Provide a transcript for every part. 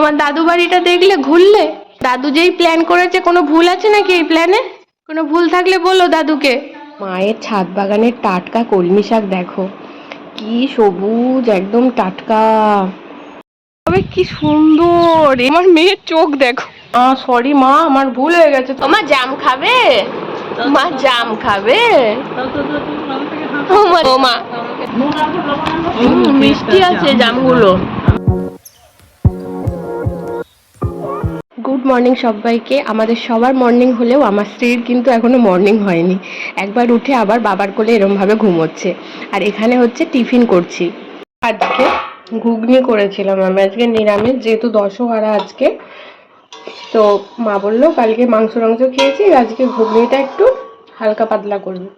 তোমার দাদু বাড়িটা দেখলে ঘুরলে? দাদু যেই প্ল্যান করেছে কোনো ভুল আছে নাকি এই প্ল্যানে কোনো ভুল থাকলে বলো দাদুকে। মায়ের ছাদ বাগানের টাটকা কলমি শাক দেখো। কি সবুজ একদম টাটকা। তবে কি সুন্দর আমার মেয়ের চোখ দেখো। আ সরি মা আমার ভুল হয়ে গেছে। তোমার জাম খাবে? মা জাম খাবে? ও মা- ও মা। মিষ্টি আছে জামগুলো। গুড মর্নিং সবাইকে। আমাদের সবার মর্নিং হলেও আমার স্ত্রীর কিন্তু এখনও মর্নিং হয়নি। একবার উঠে আবার বাবার কোলে এরমভাবে ঘুমোচ্ছে। আর এখানে হচ্ছে টিফিন করছি। আজকে ঘুগনি করেছিলাম আমি। আজকে নিরামিষ, যেহেতু দশহারা আজকে। তো মা বলল, কালকে মাংস টাংস খেয়েছি, আজকে ঘুগনিটা একটু হালকা পাতলা করবি।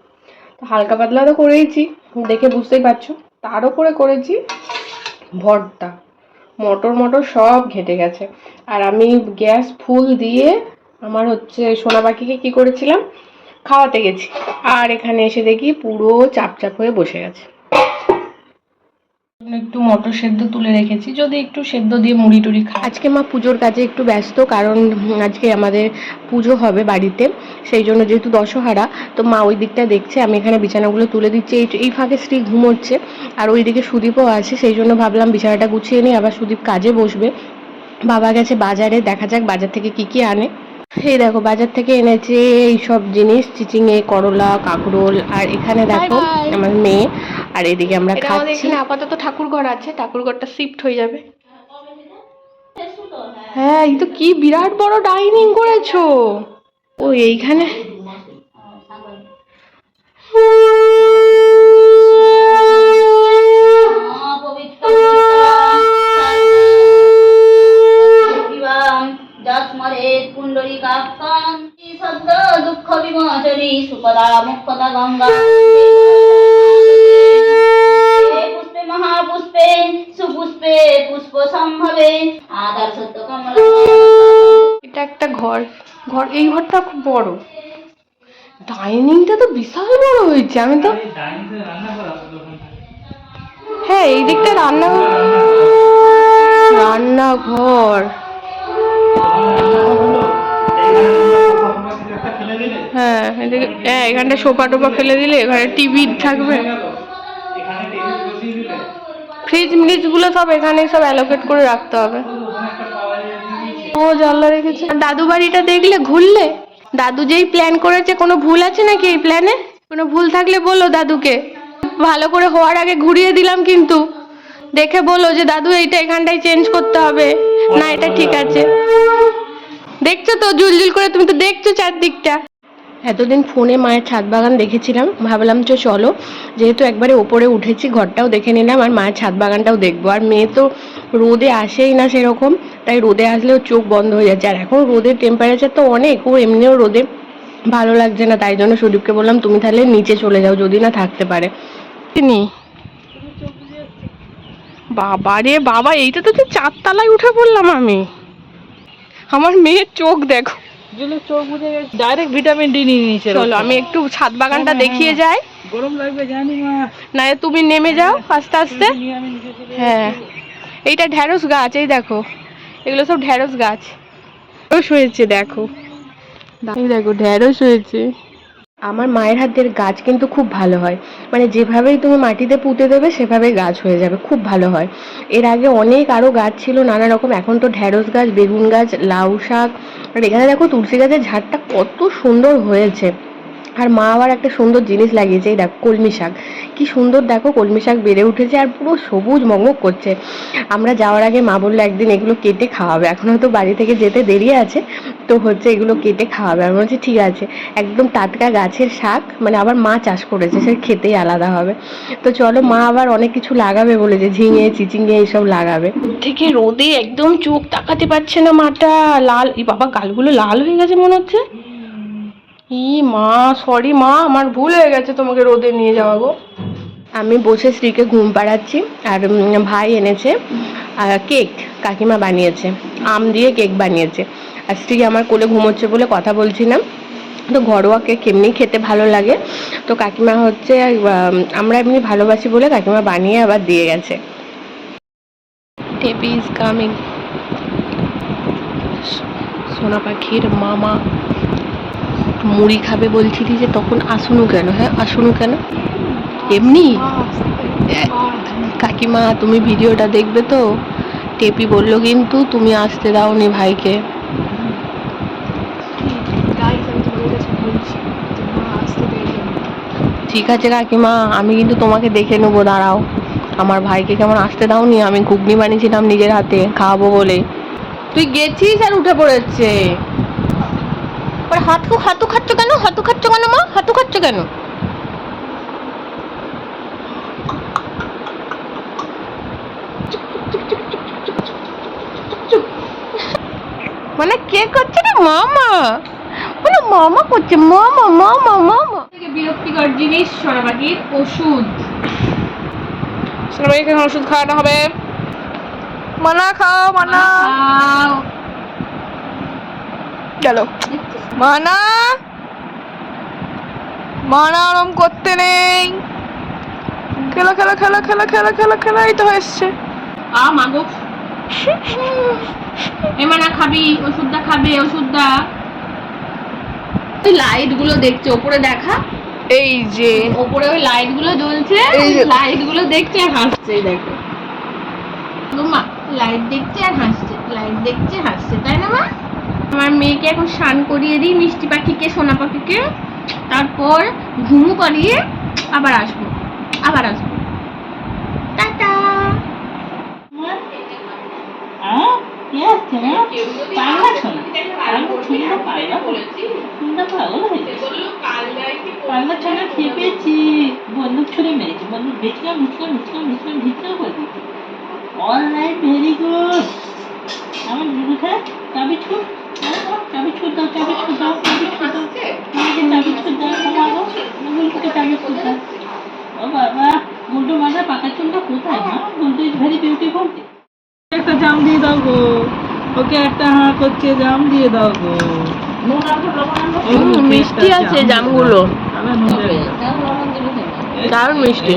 তো হালকা পাতলা তো করেইছি, দেখে বুঝতেই পারছ। তার উপরে করেছি ভর্তা। মটর মটর সব ঘেটে গেছে। আর আমি গ্যাস ফুল দিয়ে আমার হচ্ছে সোনা পাখিকে কি করেছিলাম? খাওয়াতে গেছি। আর এখানে এসে দেখি পুরো চাপচাপ হয়ে বসে গেছে। একটু মটর সেদ্ধ তুলে রেখেছি। যদি একটু সেদ্ধ দিয়ে মুড়ি টুড়ি খাই। আজকে মা পুজোর কাজে একটু ব্যস্ত কারণ আজকে আমাদের পুজো হবে বাড়িতে। সেই জন্য যেহেতু দশহারা তো মা ওই দিকটা দেখছে আমি এখানে বিছানাগুলো তুলে দিচ্ছি। এই এই ফাঁকে স্ত্রী ঘুমোচ্ছে আর ওইদিকে সুদীপও আছে। সেই জন্য ভাবলাম বিছানাটা গুছিয়ে নিই আবার সুদীপ কাজে বসবে। বাবা গেছে বাজারে দেখা যাক বাজার থেকে কি কি আনে। এই দেখো বাজার থেকে এনেছে এইসব জিনিস চিচিংয়ে করলা কাঁকরোল আর এখানে দেখো আমার মেয়ে। আর এদিকে আমরা খাচ্ছি। আপাতত ঠাকুর ঘর আছে ঠাকুর ঘরটা শিফট হয়ে যাবে। হ্যাঁ এই তো কি বিরাট বড় ডাইনিং করেছ। ও এইখানে দুঃখ বিমোচনী সুপদা মুখদা গঙ্গা পুষ্পে মহাপুষ্পে সুপুষ্পে পুষ্প সম্ভবে আদার সত্য কমল। এটা একটা ঘর। ঘর এই ঘরটা খুব বড়। ডাইনিংটা তো বিশাল বড় হয়েছে আমি তো হ্যাঁ এই দিকটা রান্না রান্নাঘর। হ্যাঁ এদিকে হ্যাঁ এখানটা সোফা টোফা ফেলে দিলে এখানে টিভি থাকবে। ফ্রিজ মিরিজগুলো সব এখানে সব অ্যালোকেট করে রাখতে হবে। ও জানলা রেখেছে। দাদু বাড়িটা দেখলে ঘুরলে? দাদু যেই প্ল্যান করেছে, কোনো ভুল আছে নাকি এই প্ল্যানে কোনো ভুল থাকলে বলো দাদুকে। ভালো করে হওয়ার আগে ঘুরিয়ে দিলাম কিন্তু। দেখে বলো যে দাদু এইটা এখানটায় চেঞ্জ করতে হবে। না, এটা ঠিক আছে। দেখছ তো, জুলজুল করে তুমি তো দেখছ চারদিকটা। এতদিন ফোনে মায়ের ছাদ বাগান দেখেছিলাম, ভাবলাম চো চলো। যেহেতু একবারে ওপরে উঠেছি, ঘরটাও দেখে নিলাম আর মায়ের ছাদ বাগানটাও দেখব। আর মেয়ে তো রোদে আসেই না সেরকম, তাই রোদে আসলেও চোখ বন্ধ হয়ে যাচ্ছে। আর এখন রোদের টেম্পারেচার তো অনেক, ও এমনিও রোদে ভালো লাগছে না, তাই জন্য সুদীপকে বললাম, তুমি তাহলে নিচে চলে যাও, যদি না থাকতে পারে। তিনি? বাবা রে বাবা, এইটা তো চারতলায় উঠে পড়লাম আমি। আমার মেয়ের চোখ দেখো। যেগুলো চোখ বুঝে গেছে। ডাইরেক্ট ভিটামিন ডি নিয়ে নিয়েছে চলো আমি একটু ছাদ বাগানটা দেখিয়ে যাই। গরম লাগবে জানি মা। না তুমি নেমে যাও আস্তে আস্তে। হ্যাঁ। এইটা ঢ্যাঁড়স গাছ এই দেখো। এগুলো সব ঢ্যাঁড়স গাছ। ঢ্যাঁড়স হয়েছে দেখো। দেখো ঢ্যাঁড়স হয়েছে। আমার মায়ের হাতের গাছ কিন্তু খুব ভালো হয়। মানে যেভাবেই তুমি মাটিতে পুঁতে দেবে সেভাবে গাছ হয়ে যাবে। খুব ভালো হয়। এর আগে অনেক আরও গাছ ছিল, নানা রকম। এখন তো ঢ্যাঁড়স গাছ, বেগুন গাছ, লাউ শাক। আর এখানে দেখো তুলসী গাছের ঝাড়টা কত সুন্দর হয়েছে। আর মা আবার একটা সুন্দর জিনিস লাগিয়েছে, এই দেখো কলমি শাক। কি সুন্দর দেখো কলমি শাক বেড়ে উঠেছে আর পুরো সবুজ মগমগ করছে। আমরা যাওয়ার আগে মা বলল, একদিন এগুলো কেটে খাওয়াবে। এখন হয়তো বাড়ি থেকে যেতে দেরি আছে, তো হচ্ছে এগুলো কেটে খাওয়াবে। আমি বলছি, ঠিক আছে। একদম টাটকা গাছের শাক মানে আবার মা চাষ করেছে, সে খেতেই আলাদা হবে। তো চলো, মা আবার অনেক কিছু লাগাবে বলেছে, ঝিঙে চিচিঙে এইসব লাগাবে। থেকে রোদে একদম চোখ তাকাতে পারছে না মাটা, লাল বাবা, গালগুলো লাল হয়ে গেছে মনে হচ্ছে। ই মা সরি মা আমার ভুল হয়ে গেছে তোমাকে রোদে নিয়ে যাওয়া গো। আমি বসে স্ত্রীকে ঘুম পাড়াচ্ছি আর ভাই এনেছে কেক কাকিমা বানিয়েছে আম দিয়ে কেক বানিয়েছে। আর স্ত্রী আমার কোলে ঘুমোচ্ছে বলে কথা বলছিলাম তো ঘরোয়া কেক এমনি খেতে ভালো লাগে। তো কাকিমা হচ্ছে আমরা এমনি ভালোবাসি বলে কাকিমা বানিয়ে আবার দিয়ে গেছে। টেপি ইজ কামিং সোনা পাখির মামা। মুড়ি খাবে বলছিলি যে তখন আসুনু কেন? হ্যাঁ আসুনু কেন? এমনি? কাকিমা, তুমি ভিডিওটা দেখবে তো? টেপি বলল, কিন্তু তুমি আসতে দাওনি ভাইকে। ঠিক আছে কাকিমা, আমি কিন্তু তোমাকে দেখে নেব, দাঁড়াও। আমার ভাইকে কেমন আসতে দাওনি? আমি ঘুগনি বানিয়েছিলাম নিজের হাতে, খাওয়াবো বলে। তুই গেছিস আর উঠে পড়েছে। ওর হাতু হাতু খাচ্ছ কেন? হাতু খাচ্ছ কেন মা? হাতু খাচ্ছ কেন? মানে কে করছে না মামা? মানে মামা করছে মামা মামা মামা। থেকে বিরক্তিকর জিনিস সোনা ওষুধ। সোনা পাখিকে এখন ওষুধ খাওয়ানো হবে। মানা খাও মানা। খাও। চলো মানা? মানা আরাম করতে নেই। খেলা খেলা খেলা খেলা খেলা খেলা খেলা এই তো এসছে। আ মাগো। এ মানা খাবি ওষুধটা খাবে ওষুধটা। তুই লাইটগুলো দেখছে ওপরে দেখা। এই যে। ওপরে ওই লাইটগুলো জ্বলছে লাইটগুলো দেখছে আর হাসছে দেখো। মা লাইট দেখছে আর হাসছে লাইট দেখছে হাসছে তাই না মা? আমার মেয়েকে এখন স্নান করিয়ে দিই, মিষ্টি পাখিকে, সোনা পাখিকে। তারপর ঘুমু করিয়ে আবার আসব আবার আসব। হ্যাঁ? করে ভেরি গুড আমার দুধা চাবি ছুট চাবি ছুট দাও চাবি ছুট দাও চাবি ছুট দাও আমাকে চাবি ছুট দাও কমাবো গুলটুকে চাবি ছুট দাও ও বাবা গুলটু মাথা পাকা চুলটা কোথায় হ্যাঁ গুলটু ইজ ভেরি বিউটিফুল একটা জাম দিয়ে দাও গো ওকে একটা হাঁ করছে জাম দিয়ে দাও গো। মিষ্টি আছে জামগুলো। দারুণ মিষ্টি।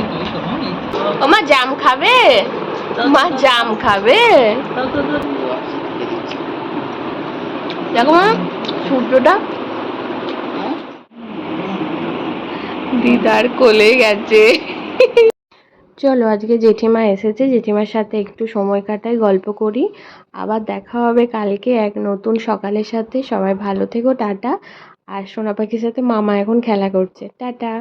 ও মা জাম খাবে? মা জাম খাবে। দেখো মা সূর্যটা। দিদার কোলে গেছে। চলো, আজকে জেঠিমা এসেছে। জেঠিমার সাথে একটু সময় কাটাই, গল্প করি। আবার দেখা হবে কালকে এক নতুন সকালের সাথে। সবাই ভালো থেকো, টাটা। আর সোনা পাখির সাথে মামা এখন খেলা করছে। টাটা।